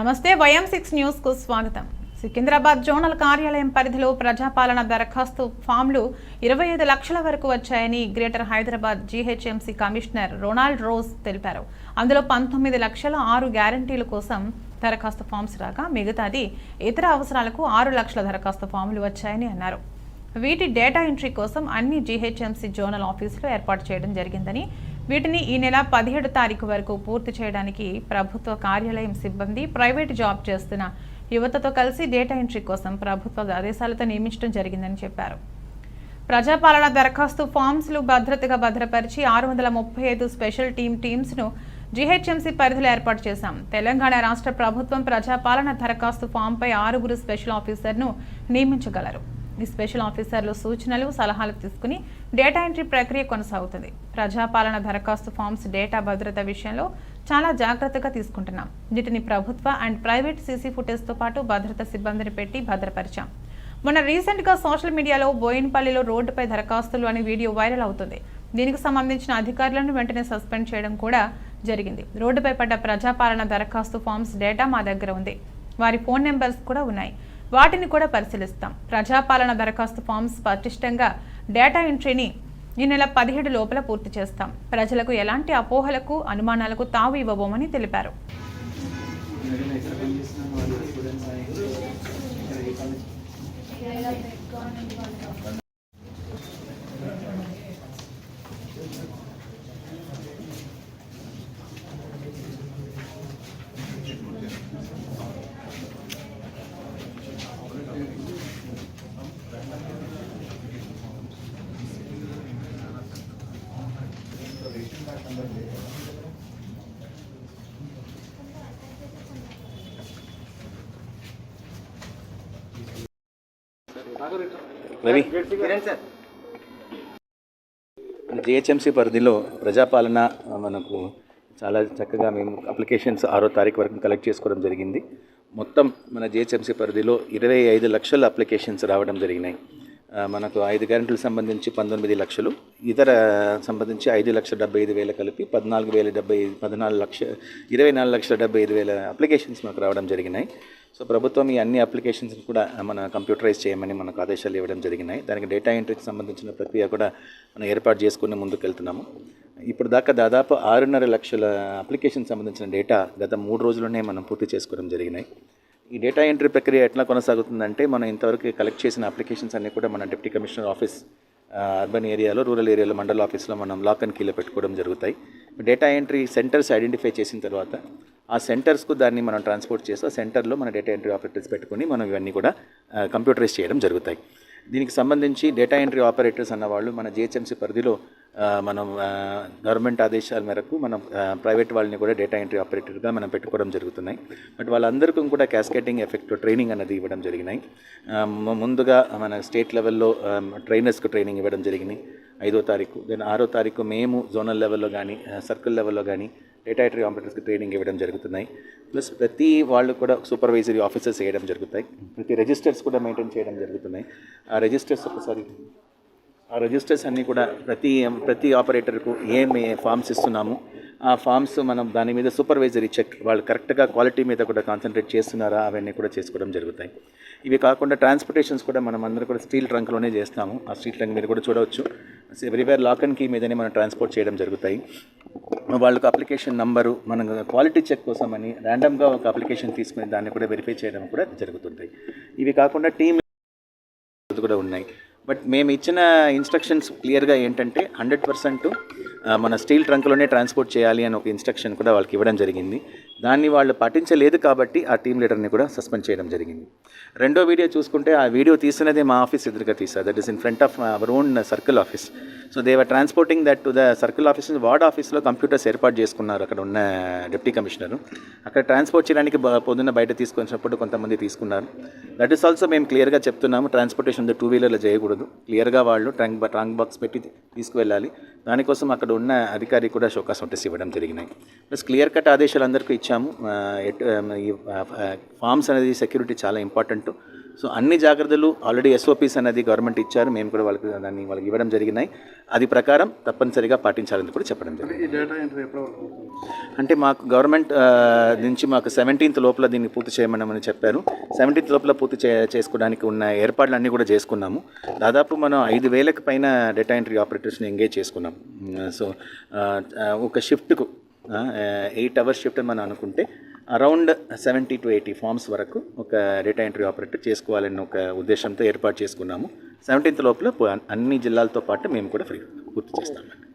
నమస్తే YM six న్యూస్కు స్వాగతం. సికింద్రాబాద్ జోనల్ కార్యాలయం పరిధిలో ప్రజాపాలన దరఖాస్తు ఫామ్లు ఇరవై ఐదు లక్షల వరకు వచ్చాయని greater Hyderabad GHMC commissioner Ronald Rose తెలిపారు. అందులో పంతొమ్మిది లక్షల ఆరు గ్యారంటీల కోసం దరఖాస్తు ఫామ్స్ రాగా మిగతాది ఇతర అవసరాలకు ఆరు లక్షల దరఖాస్తు ఫామ్లు వచ్చాయని అన్నారు. వీటి డేటా ఎంట్రీ కోసం అన్ని జీహెచ్ఎంసీ జోనల్ ఆఫీసులు ఏర్పాటు చేయడం జరిగిందని వీటిని ఈ నెల పదిహేడు తారీఖు వరకు పూర్తి చేయడానికి ప్రభుత్వ కార్యాలయం సిబ్బంది ప్రైవేట్ జాబ్ చేస్తున్న యువతతో కలిసి డేటా ఎంట్రీ కోసం ప్రభుత్వ ఆదేశాలతో నియమించడం జరిగిందని చెప్పారు. ప్రజాపాలన దరఖాస్తు ఫామ్స్లు భద్రతగా భద్రపరిచి ఆరు వందల ముప్పై ఐదు స్పెషల్ టీమ్ టీమ్స్ను జీహెచ్ఎంసీ పరిధిలో ఏర్పాటు చేశాం. తెలంగాణ రాష్ట్ర ప్రభుత్వం ప్రజాపాలన దరఖాస్తు ఫామ్పై ఆరుగురు స్పెషల్ ఆఫీసర్ను నియమించగలరు. ఈ స్పెషల్ ఆఫీసర్లు సూచనలు సలహాలు తీసుకుని డేటా ఎంట్రీ ప్రక్రియ కొనసాగుతుంది. ప్రజాపాలన దరఖాస్తు ఫామ్స్ డేటా భద్రత విషయంలో చాలా జాగ్రత్తగా తీసుకుంటున్నాం. వీటిని ప్రభుత్వ అండ్ ప్రైవేట్ సీసీ ఫుటేజ్తో పాటు భద్రత సిబ్బందిని పెట్టి భద్రపరిచాం. మొన్న రీసెంట్గా సోషల్ మీడియాలో బోయిన్పల్లిలో రోడ్డుపై దరఖాస్తులు అనే వీడియో వైరల్ అవుతుంది. దీనికి సంబంధించిన అధికారులను వెంటనే సస్పెండ్ చేయడం కూడా జరిగింది. రోడ్డుపై పడ్డ ప్రజాపాలన దరఖాస్తు ఫామ్స్ డేటా మా దగ్గర ఉంది. వారి ఫోన్ నెంబర్స్ కూడా ఉన్నాయి. వాటిని కూడా పరిశీలిస్తాం. ప్రజాపాలన దరఖాస్తు ఫామ్స్ పటిష్టంగా డేటా ఎంట్రీని ఈ నెల పదిహేడు లోపల పూర్తి చేస్తాం. ప్రజలకు ఎలాంటి అపోహలకు అనుమానాలకు తావు ఇవ్వబోమని తెలిపారు. రవి. జిహెచ్ఎంసీ పరిధిలో ప్రజాపాలన మనకు చాలా చక్కగా మేము అప్లికేషన్స్ ఆరో తారీఖు వరకు కలెక్ట్ చేసుకోవడం జరిగింది. మొత్తం మన జిహెచ్ఎంసీ పరిధిలో ఇరవై ఐదు లక్షల అప్లికేషన్స్ రావడం జరిగినాయి. మనకు ఐదు గ్యారెంటీలకు సంబంధించి పంతొమ్మిది లక్షలు. ఇతర సంబంధించి ఐదు లక్షల డెబ్బై ఐదు వేల కలిపి పద్నాలుగు వేల డెబ్బై పద్నాలుగు లక్ష ఇరవై నాలుగు లక్షల డెబ్బై ఐదు వేల అప్లికేషన్స్ మనకు రావడం జరిగినాయి. సో ప్రభుత్వం ఈ అన్ని అప్లికేషన్స్ కూడా మన కంప్యూటరైజ్ చేయమని మనకు ఆదేశాలు ఇవ్వడం జరిగినాయి. దానికి డేటా ఎంట్రీకి సంబంధించిన ప్రక్రియ కూడా మనం ఏర్పాటు చేసుకుని ముందుకు వెళ్తున్నాము ఇప్పుడు దాకా దాదాపు ఆరున్నర లక్షల అప్లికేషన్ సంబంధించిన డేటా గత మూడు రోజుల్లోనే మనం పూర్తి చేసుకోవడం జరిగినాయి. ఈ డేటా ఎంట్రీ ప్రక్రియ ఎట్లా కొనసాగుతుందంటే మనం ఇంతవరకు కలెక్ట్ చేసిన అప్లికేషన్స్ అన్నీ కూడా మన డిప్యూటీ కమిషనర్ ఆఫీస్ అర్బన్ ఏరియాలో రూరల్ ఏరియాలో మండల ఆఫీస్లో మనం లాక్ అండ్ కీలో పెట్టుకోవడం జరుగుతాయి. డేటా ఎంట్రీ సెంటర్స్ ఐడెంటిఫై చేసిన తర్వాత ఆ సెంటర్స్కు దాన్ని మనం ట్రాన్స్పోర్ట్ చేసి ఆ సెంటర్లో మన డేటా ఎంట్రీ ఆపరేటర్స్ పెట్టుకొని మనం ఇవన్నీ కూడా కంప్యూటరైజ్ చేయడం జరుగుతాయి. దీనికి సంబంధించి డేటా ఎంట్రీ ఆపరేటర్స్ అన్నవాళ్ళు మన జిహెచ్ఎంసీ పరిధిలో మనం గవర్నమెంట్ ఆదేశాల మేరకు మనం ప్రైవేట్ వాళ్ళని కూడా డేటా ఎంట్రీ ఆపరేటర్గా మనం పెట్టుకోవడం జరుగుతున్నాయి. బట్ వాళ్ళందరికీ కూడా క్యాస్కేటింగ్ ఎఫెక్ట్ ట్రైనింగ్ అనేది ఇవ్వడం జరిగినాయి. ముందుగా మన స్టేట్ లెవెల్లో ట్రైనర్స్కి ట్రైనింగ్ ఇవ్వడం జరిగింది. ఐదో తారీఖు దెన్ ఆరో తారీఖు మేము జోనల్ లెవెల్లో కానీ సర్కిల్ లెవెల్లో కానీ డేటా ఎంట్రీ ఆపరేటర్స్కి ట్రైనింగ్ ఇవ్వడం జరుగుతున్నాయి. ప్లస్ ప్రతి వాళ్ళు కూడా సూపర్వైజరీ ఆఫీసర్స్ వేయడం జరుగుతాయి. ప్రతి రిజిస్టర్స్ కూడా మెయింటైన్ చేయడం జరుగుతున్నాయి. ఆ రిజిస్టర్స్ ఒకసారి ఆ రిజిస్టర్స్ అన్నీ కూడా ప్రతి ప్రతి ఆపరేటర్కు ఏమి ఫామ్స్ ఇస్తున్నాము ఆ ఫామ్స్ మనం దాని మీద సూపర్వైజరీ చెక్ వాళ్ళు కరెక్ట్గా క్వాలిటీ మీద కూడా కాన్సన్ట్రేట్ చేస్తున్నారా అవన్నీ కూడా చేసుకోవడం జరుగుతాయి. ఇవి కాకుండా ట్రాన్స్పోర్టేషన్స్ కూడా మనం అందరూ కూడా స్టీల్ ట్రంక్లోనే చేస్తాము. ఆ స్టీల్ ట్రంక్ మీరు కూడా చూడవచ్చు. ఎవ్రీవేర్ లాక్ అండ్ కీ మీదనే మనం ట్రాన్స్పోర్ట్ చేయడం జరుగుతాయి. వాళ్ళకు అప్లికేషన్ నంబరు మనం క్వాలిటీ చెక్ కోసం అని ర్యాండమ్గా ఒక అప్లికేషన్ తీసుకుని దాన్ని కూడా వెరిఫై చేయడం కూడా జరుగుతుంటాయి ఇవి కాకుండా టీమ్ కూడా ఉన్నాయి. బట్ మేము ఇచ్చిన ఇన్స్ట్రక్షన్స్ క్లియర్గా ఏంటంటే హండ్రెడ్ పర్సెంట్ మన స్టీల్ ట్రంక్లోనే ట్రాన్స్పోర్ట్ చేయాలి అని ఒక ఇన్స్ట్రక్షన్ కూడా వాళ్ళకి ఇవ్వడం జరిగింది. దాన్ని వాళ్ళు పాటించలేదు కాబట్టి ఆ టీం లీడర్ని కూడా సస్పెండ్ చేయడం జరిగింది. రెండో వీడియో చూసుకుంటే ఆ వీడియో తీసినదే మా ఆఫీస్ ఎదురుగా తీసారు that is in front of our own circle office so they're transporting that to the circle office ward ఆఫీస్లో కంప్యూటర్స్ ఏర్పాటు చేసుకున్నారు అక్కడ ఉన్న డిప్యూటీ కమిషనర్ అక్కడ ట్రాన్స్పోర్ట్ చేయడానికి పొద్దున్న బయట తీసుకొచ్చినప్పుడు కొంతమంది తీసుకున్నారు. దట్ ఈస్ ఆల్సో మేము క్లియర్గా చెప్తున్నాము. ట్రాన్స్పోర్టేషన్ టూ వీలర్లో చేయకూడదు. క్లియర్గా వాళ్ళు ట్రంక్ ట్రంక్ బాక్స్ పెట్టి తీసుకువెళ్ళాలి. దానికోసం అక్కడ ఉన్న అధికారి కూడా షోకాస్ నోటీస్ ఇవ్వడం జరిగినాయి. ప్లస్ క్లియర్ కట్ ఆదేశాలు అందరికీ ఇచ్చాము. ఎట్- ఈ ఫామ్స్ అనేది సెక్యూరిటీ చాలా ఇంపార్టెంట్. సో అన్ని జాగ్రత్తలు ఆల్రెడీ ఎస్ఓపీస్ అనేది గవర్నమెంట్ ఇచ్చారు. మేము కూడా వాళ్ళకి దాన్ని వాళ్ళకి ఇవ్వడం జరిగినాయి. అది ప్రకారం తప్పనిసరిగా పాటించాలని కూడా చెప్పడం జరిగింది? అంటే మాకు గవర్నమెంట్ నుంచి మాకు సెవెంటీన్త్ లోపల దీన్ని పూర్తి చేయమని చెప్పారు. సెవెంటీన్త్ లోపల పూర్తి చే చేసుకోవడానికి ఉన్న ఏర్పాట్లు అన్నీ కూడా చేసుకున్నాము. దాదాపు మనం ఐదు వేలకు పైన డేటా ఎంట్రీ ఆపరేటర్స్ని ఎంగేజ్ చేసుకున్నాం. సో ఒక షిఫ్ట్కు ఎయిట్ అవర్స్ షిఫ్ట్ అని మనం అనుకుంటే around seventy to eighty forms వరకు ఒక డేటా ఎంట్రీ ఆపరేటర్ చేసుకోవాలని ఒక ఉద్దేశంతో ఏర్పాటు చేసుకున్నాము. సెవెంటీన్త్ లోపల అన్ని జిల్లాలతో పాటు మేము కూడా ఫ్రీ పూర్తి చేస్తామండి.